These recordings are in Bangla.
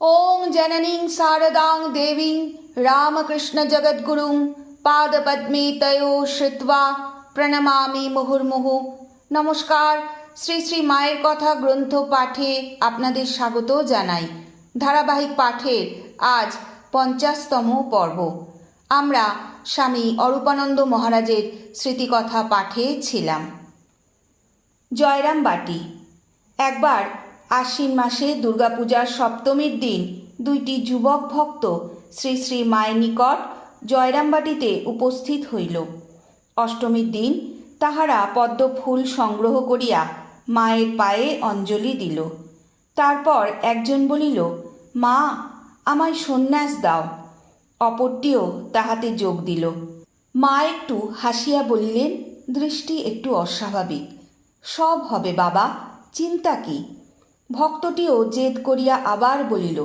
ওং জননীং শারদাং দেবীং রামকৃষ্ণজগদ্গুরুং পাদপদ্মে তয়ো শ্রিত্বা প্রণমামি মুহুর্মুহু নমস্কার শ্রী শ্রী মায়ের কথা গ্রন্থ পাঠে আপনাদের স্বাগত জানাই। ধারাবাহিক পাঠের আজ পঞ্চাশতম পর্ব। আমরা স্বামী অরূপানন্দ মহারাজের স্মৃতিকথা পাঠে ছিলাম। জয়রাম বাটি একবার আশ্বিন মাসে দুর্গাপূজার সপ্তমীর দিন দুইটি যুবক ভক্ত শ্রী শ্রী মায়ের নিকট জয়রামবাটিতে উপস্থিত হইল। অষ্টমীর দিন তাহারা পদ্ম ফুল সংগ্রহ করিয়া মায়ের পায়ে অঞ্জলি দিল। তারপর একজন বলিল, মা, আমায় সন্ন্যাস দাও। অপরটিও তাহাতে যোগ দিল। মা একটু হাসিয়া বলিলেন, দৃষ্টি একটু অস্বাভাবিক। সব হবে বাবা, চিন্তা কি? ভক্তটিও জেদ করিয়া আবার বলিল,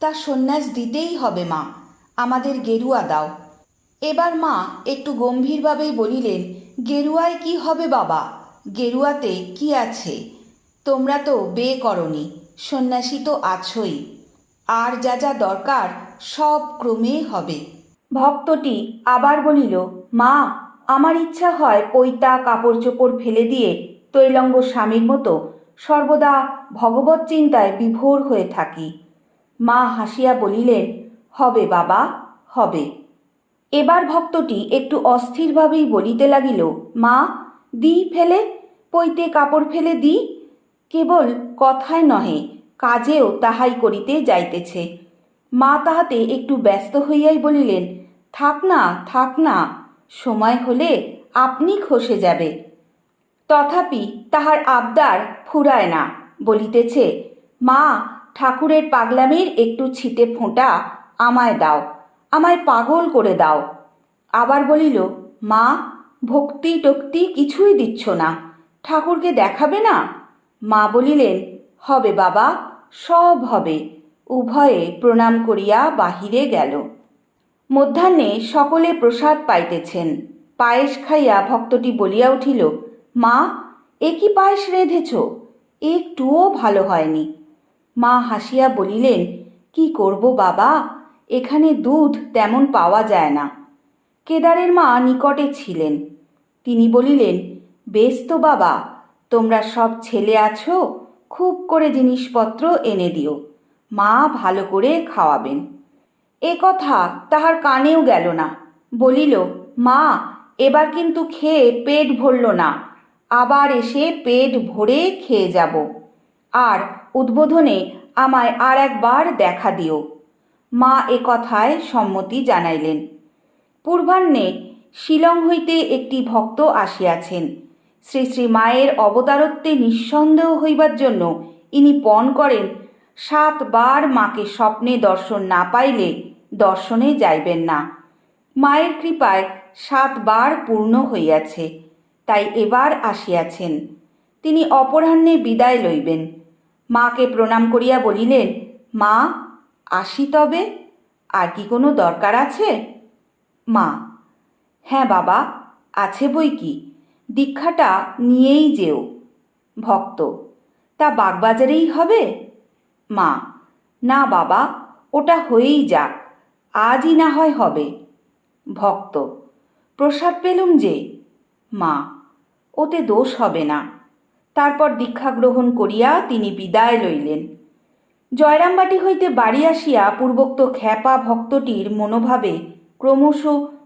তা সন্ন্যাস দিতেই হবে মা, আমাদের গেরুয়া দাও। এবার মা একটু গম্ভীরভাবেই বলিলেন, গেরুয়ায় কি হবে বাবা? গেরুয়াতে কি আছে? তোমরা তো বে করনি, সন্ন্যাসী তো আছোই। আর যা যা দরকার সব ক্রমে হবে। ভক্তটি আবার বলিল, মা, আমার ইচ্ছা হয় পৈতা কাপড় চোপড় ফেলে দিয়ে তৈলঙ্গ স্বামীর মতো সর্বদা ভগবত চিন্তায় বিভোর হয়ে থাকি। মা হাসিয়া বলিলেন, হবে বাবা, হবে। এবার ভক্তটি একটু অস্থিরভাবেই বলিতে লাগিল, মা দি ফেলে পইতে কাপড় ফেলে দি কেবল কথায় নহে, কাজেও তাহাই করিতে যাইতেছে। মা তাহাতে একটু ব্যস্ত হইয়াই বলিলেন, থাক না থাক না, সময় হলে আপনি খসে যাবে। তথাপি তাহার আবদার ফুরায় না, বলিতেছে, মা, ঠাকুরের পাগলামির একটু ছিটে ফোঁটা আমায় দাও, আমায় পাগল করে দাও। আবার বলিল, মা, ভক্তি টক্তি কিছুই দিচ্ছ না, ঠাকুরকে দেখাবে না? মা বলিলেন, হবে বাবা, সব হবে। উভয়ে প্রণাম করিয়া বাহিরে গেল। মধ্যাহ্নে সকলে প্রসাদ পাইতেছেন। পায়েস খাইয়া ভক্তটি বলিয়া উঠিল মা, এ কি পায়েস রেঁধেছ? একটুও ভালো হয়নি। মা হাসিয়া বলিলেন, কি করব বাবা? এখানে দুধ তেমন পাওয়া যায় না। কেদারের মা নিকটে ছিলেন। তিনি বলিলেন, বেশ তো বাবা, তোমরা সব ছেলে আছো, খুব করে জিনিসপত্র এনে দিও। মা ভালো করে খাওয়াবেন। এ কথা তাহার কানেও গেল না। বলিল, মা, এবার কিন্তু খেয়ে পেট ভরল না। আবার এসে পেট ভরে খেয়ে যাব। আর উদ্বোধনে আমায় আর একবার দেখা দিও। মা এ কথায় সম্মতি জানাইলেন। পূর্বাহ্নে শিলং হইতে একটি ভক্ত আসিয়াছেন। শ্রী শ্রী মায়ের অবতারত্বে নিঃসন্দেহ হইবার জন্য ইনি পণ করেন, সাতবার মাকে স্বপ্নে দর্শন না পাইলে দর্শনে যাইবেন না। মায়ের কৃপায় সাতবার পূর্ণ হইয়াছে। তাই এবার আসিয়াছেন। তিনি অপরাহ্নে বিদায় লইবেন। মাকে প্রণাম করিয়া বলিলেন, মা, আসি তবে, আর কি কোনো দরকার আছে? মা হ্যাঁ বাবা, আছে বই কি? দীক্ষাটা নিয়েই যেও। ভক্ত, তা বাগবাজারেই হবে? মা, না বাবা, ওটা হয়েই যাক, আজই না হয় হবে। ভক্ত, প্রসাদ পেলুম যে? মা, ওতে দোষ হবে না। তারপর দীক্ষা গ্রহণ করিয়া তিনি বিদায় লইলেন। জয়রামবাটি হইতে বাড়ি আসিয়া পূর্বোক্ত খ্যাপা ভক্তটির মনোভাবে ক্রমশ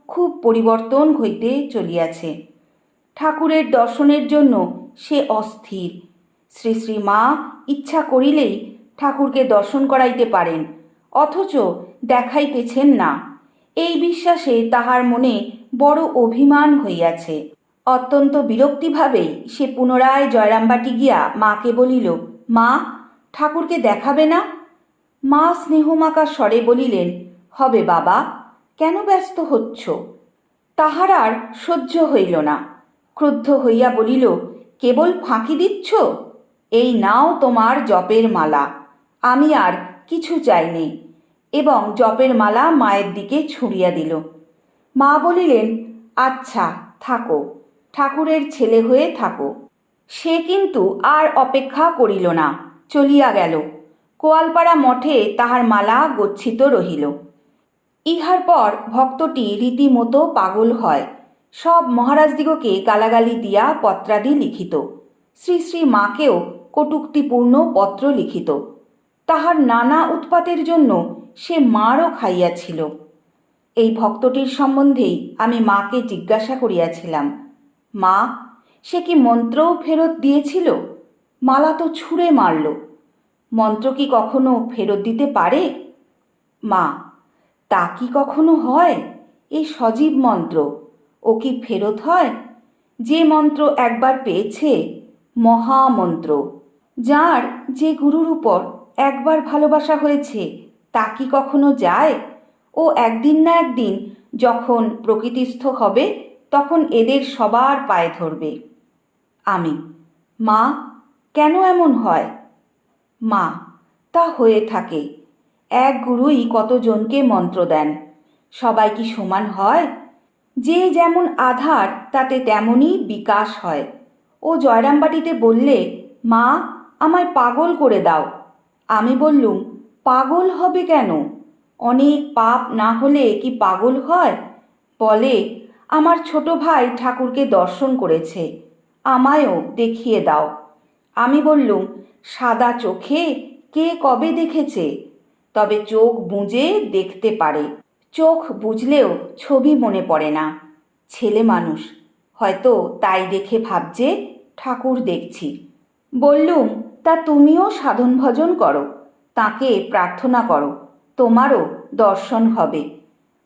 খুব পরিবর্তন হইতে চলিয়াছে। ঠাকুরের দর্শনের জন্য সে অস্থির। শ্রী শ্রী মা ইচ্ছা করিলেই ঠাকুরকে দর্শন করাইতে পারেন, অথচ দেখাইতেছেন না। এই বিশ্বাসে তাহার মনে বড় অভিমান হইয়াছে। অত্যন্ত বিরক্তিভাবেই সে পুনরায় জয়রামবাটি গিয়া মাকে বলিল, মা, ঠাকুরকে দেখাবে না? মা স্নেহমাকা স্বরে বলিলেন, হবে বাবা, কেন ব্যস্ত হচ্ছ? তাহার আর সহ্য হইল না। ক্রুদ্ধ হইয়া বলিল, কেবল ফাঁকি দিচ্ছ? এই নাও তোমার জপের মালা, আমি আর কিছু চাইনি এবং জপের মালা মায়ের দিকে ছুঁড়িয়া দিল। মা বলিলেন আচ্ছা থাকো। ঠাকুরের ছেলে হয়ে থাকো। সে কিন্তু আর অপেক্ষা করিল না, চলিয়া গেল। কোয়ালপাড়া মঠে তাহার মালা গচ্ছিত রহিল। ইহার পর ভক্তটি রীতিমতো পাগল হয়। সব মহারাজদিগকে গালাগালি দিয়া পত্রাদি লিখিত। শ্রী শ্রী মাকেও কটুক্তিপূর্ণ পত্র লিখিত। তাহার নানা উৎপাতের জন্য সে মারও খাইয়াছিল। এই ভক্তটির সম্বন্ধেই আমি মাকে জিজ্ঞাসা করিয়াছিলাম মা, সে কি মন্ত্রও ফেরত দিয়েছিল? মালা তো ছুঁড়ে মারল। মন্ত্র কি কখনো ফেরত দিতে পারে? মা, তা কি কখনো হয়? এই সজীব মন্ত্র, ও কি ফেরত হয়? যে মন্ত্র একবার পেয়েছে, মহামন্ত্র, যার যে গুরুর উপর একবার ভালোবাসা হয়েছে, তা কি কখনো যায়? ও একদিন না একদিন যখন প্রকৃতিস্থ হবে তখন এদের সবার পায়ে ধরবে। আমি, মা, কেন এমন হয়? মা, তা হয়ে থাকে। এক গুরুই কতজনকে মন্ত্র দেন। সবাই কি সমান হয়? যে যেমন আধার, তাতে তেমনই বিকাশ হয়। ও জয়রামবাটিতে বললে, মা, আমায় পাগল করে দাও। আমি বললুম, পাগল হবে কেন? অনেক পাপ না হলে কি পাগল হয়? বলে আমার ছোট ভাই ঠাকুরকে দর্শন করেছে। আমায়ও দেখিয়ে দাও। আমি বললুম, সাদা চোখে কে কবে দেখেছে? তবে চোখ বুঝে দেখতে পারে। চোখ বুঝলেও ছবি মনে পড়ে না। ছেলে মানুষ, হয়তো তাই দেখে ভাবছে ঠাকুর দেখছি। বললুম, তা তুমিও সাধন ভজন করো। তাকে প্রার্থনা করো। তোমারও দর্শন হবে।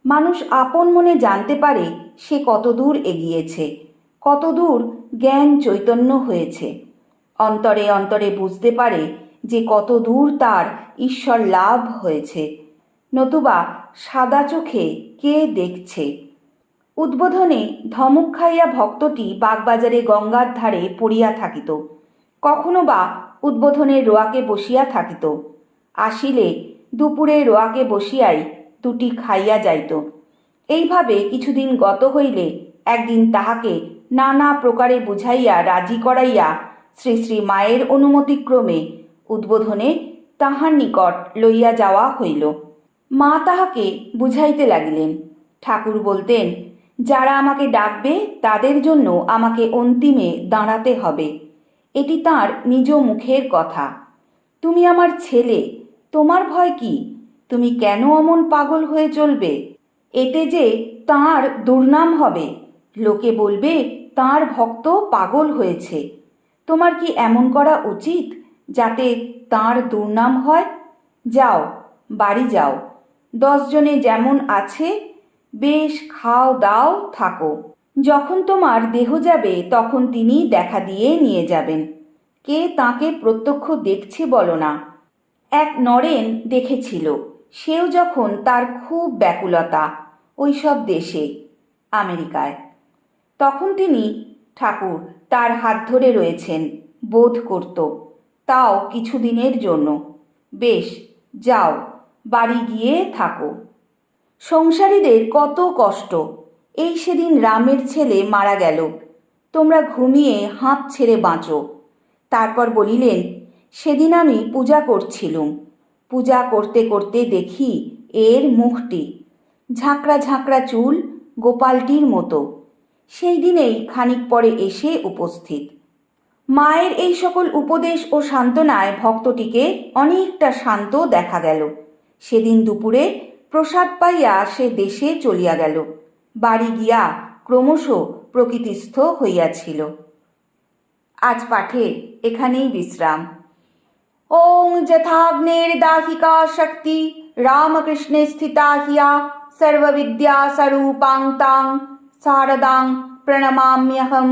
মানুষ আপন মনে জানতে পারে সে কতদূর এগিয়েছে, কতদূর জ্ঞান চৈতন্য হয়েছে। অন্তরে অন্তরে বুঝতে পারে যে কত দূর তার ঈশ্বর লাভ হয়েছে। নতুবা সাদা চোখে কে দেখছে? উদ্বোধনে ধমক খাইয়া ভক্তটি বাগবাজারে গঙ্গার ধারে পড়িয়া থাকিত। কখনো বা উদ্বোধনের রোয়াকে বসিয়া থাকিত। আসিলে দুপুরে রোয়াকে বসিয়াই দুটি খাইয়া যাইত। এইভাবে কিছুদিন গত হইলে একদিন তাহাকে নানা প্রকারে বুঝাইয়া, রাজি করাইয়া শ্রী শ্রী মায়ের অনুমতিক্রমে উদ্বোধনে তাহার নিকট লইয়া যাওয়া হইল। মা তাহাকে বুঝাইতে লাগিলেন, ঠাকুর বলতেন, যারা আমাকে ডাকবে তাদের জন্য আমাকে অন্তিমে দাঁড়াতে হবে। এটি তার নিজ মুখের কথা। তুমি আমার ছেলে, তোমার ভয় কি? তুমি কেন অমন পাগল হয়ে চলবে? এতে যে তার দুর্নাম হবে। লোকে বলবে, তার ভক্ত পাগল হয়েছে। তোমার কি এমন করা উচিত যাতে তার দুর্নাম হয়? যাও, বাড়ি যাও। দশজনে যেমন আছে, বেশ খাও দাও, থাকো। যখন তোমার দেহ যাবে, তখন তিনি দেখা দিয়ে নিয়ে যাবেন। কে তাকে প্রত্যক্ষ দেখছে বলো না। এক নরেন দেখেছিল। সেও যখন তার খুব ব্যাকুলতা ওই সব দেশে, আমেরিকায়, তখন তিনি, ঠাকুর, তার হাত ধরে রয়েছেন, বোধ করত, তাও কিছুদিনের জন্য, বেশ, যাও, বাড়ি গিয়ে থাকো। সংসারীদের কত কষ্ট, এই সেদিন রামের ছেলে মারা গেল, তোমরা ঘুমিয়ে হাঁপ ছেড়ে বাঁচো। তারপর বলিলেন, সেদিন আমি পূজা করছিলুম। পূজা করতে করতে দেখি এর মুখটি। ঝাঁকড়া ঝাঁকড়া চুল গোপালটির মতো। সেই দিনেই খানিক পরে এসে উপস্থিত। মায়ের এই সকল উপদেশ ও সান্ত্বনায় ভক্তটিকে অনেকটা শান্ত দেখা গেল। সেদিন দুপুরে প্রসাদ পাইয়া সে দেশে চলিয়া গেল। বাড়ি গিয়া ক্রমশ প্রকৃতিস্থ হইয়াছিল। আজ পাঠে এখানেই বিশ্রাম। ओम जथाग्नेर्दाहिका शक्ति राम कृष्ण स्थिता हिया सर्व विद्या तां शारदां प्रणमाम्यहम।